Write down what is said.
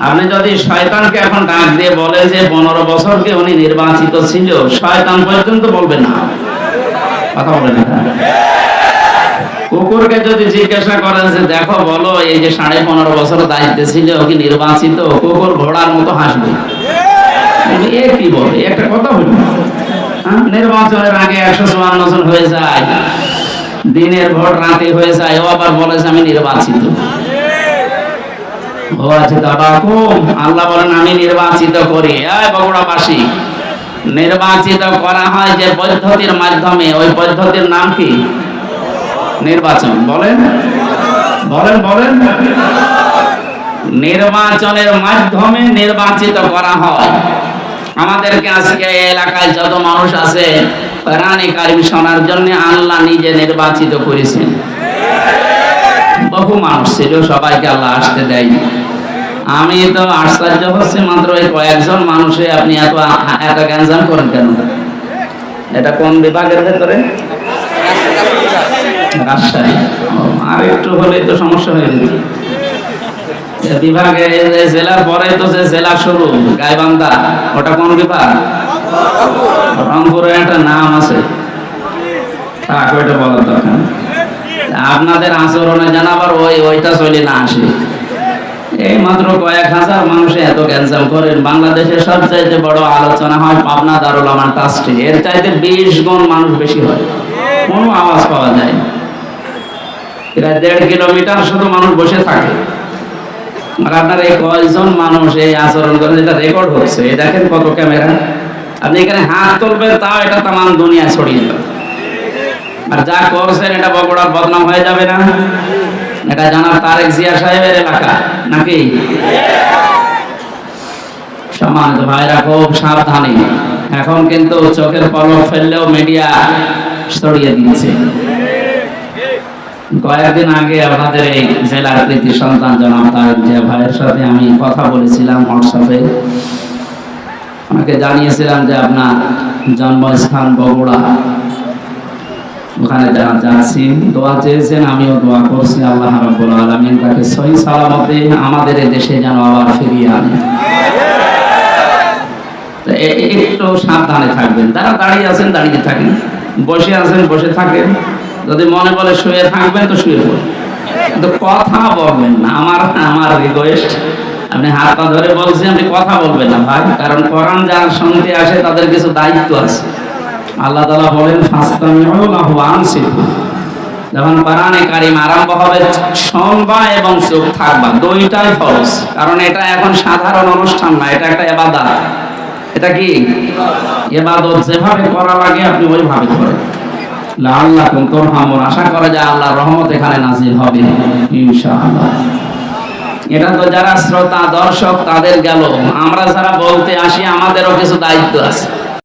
আপনি যদি শয়তানকে এখন ডাক দিয়ে বলে যে পনেরো বছরকে উনি নির্বাচিত ছিল, শয়তান পর্যন্ত বলবে না। কথা বলে না কুকুরকে যদি জিজ্ঞাসা করেন যে, দেখো, বলো, এই যে সাড়ে পনেরো বছর দায়িত্বে ছিল কি নির্বাচিত? কুকুর ঘোড়ার মতো হাসবে। এ কি বলে? একটা কথা হইল? নির্বাচনের আগে একশো চুয়ান্ন জন হয়ে যায়। দিনের ভোট রাতে হয়ে যায়। ও আবার বলে যে, আমি নির্বাচিত। ও আছে দাবাকু আল্লাহ বলেন, আমি নির্বাচিত করি। এই বগুড়াবাসী, নির্বাচিত করা হয় যে পদ্ধতির মাধ্যমে। ওই পদ্ধতির নাম কি? নির্বাচন। বলেন। বলেন বলেন। নির্বাচনের মাধ্যমে নির্বাচিত করা হয়। আমাদেরকে আজকে এলাকায় যত মানুষ আছে কোরআনে কারিম শোনার জন্য আল্লাহ নিজে নির্বাচিত করেছেন। বহু মানুষ ছিল, সবাইকে আল্লাহ আসতে দেয়নি আমি তো আশ্চর্য হচ্ছে মাত্র এই কয়েকজন মানুষে আপনি এত এত গ্যাঞ্জাম করেন কেন? এটা কোন বিভাগের ভেতরে? রাজশাহী। আর একটু হলে তো সমস্যা হয়ে যেত বিভাগে জেলার পরে তো যে জেলা শুরু, গাইবান্ধা, ওটা কোন বিভাগ? রংপুরের একটা নাম আছে। থাক, ওইটা বলার দরকার। আপনাদের আচরণে জানাবার ওই ওইটা চলে না আসে। এই মাত্র কয়েক হাজার মানুষে এত ক্যান্সার করেন। বাংলাদেশের সবচাইতে বড় আলোচনা হয় পাবনা দারুল আমার ট্রাস্টে। এর চাইতে বিশ গুণ মানুষ বেশি হয়। কোনো আওয়াজ পাওয়া যায় প্রায় দেড় কিলোমিটার শুধু মানুষ বসে থাকে। আর আপনার এই কয়েকজন মানুষ এই আচরণ করেন, এটা রেকর্ড হচ্ছে। দেখেন কত ক্যামেরা। আপনি এখানে হাত তুলবেন, তাও এটা তাম দুনিয়া ছড়িয়ে যাবে। আর যা করছেন, এটা বগুড়ার বদনাম হয়ে যাবে না। এটা জানার তারেক জিয়া সাহেবের এলাকা, নাকি? সম্মানিত ভাইরা, খুব সাবধানে। এখন কিন্তু চোখের পলক ফেললেও মিডিয়া ছড়িয়ে দিচ্ছে। কয়েকদিন আগে আপনাদের এই জেলার কৃতি সন্তান জনাব তারেক জিয়া ভাইয়ের সাথে আমি কথা বলেছিলাম হোয়াটসঅ্যাপে। আমাকে জানিয়েছিলাম যে আপনার জন্মস্থান বগুড়া। ওখানে যা যাচ্ছি দোয়া চেয়েছেন, আমিও দোয়া করছি, আল্লাহ রাব্বুল আলামিন তাকে সহি সালামতে আমাদের দেশে যেন আবার ফিরিয়ে আনে। একটু সাবধানে থাকবেন। যারা দাঁড়িয়ে আছেন, দাঁড়িয়ে থাকেন। বসে আছেন, বসে থাকেন। যদি মনে বলে শুয়ে থাকবেন, তো শুয়ে পড়েন। কিন্তু কথা বলবেন না, আমার আমার রিকোয়েস্ট আপনি হাত পা ধরে বলছি আপনি কথা বলবেন না ভাই, কারণ কোরআন যারা শুনতে আসে, তাদের কিছু দায়িত্ব আছে। আল্লাহ তালা বলেন ফাস্তামিউলাহু আনসিতু যখন কোরআনে কারিম আরম্ভ হবে, শুনবা এবং চুপ থাকবা, দুইটাই ফরজ। কারণ এটা এখন সাধারণ অনুষ্ঠান না, এটা একটা এবাদত এটা কি? এবাদত যেভাবে করা লাগে, আপনি ওইভাবে করেন। আল্লাহ তুরহামুন। আশা করা যায় আল্লাহর রহমত এখানে নাজিল হবে, ইনশাআল্লাহ। এটা তো যারা শ্রোতা, দর্শক, তাদের গেল। আমরা যারা বলতে আসি, আমাদেরও কিছু দায়িত্ব আছে।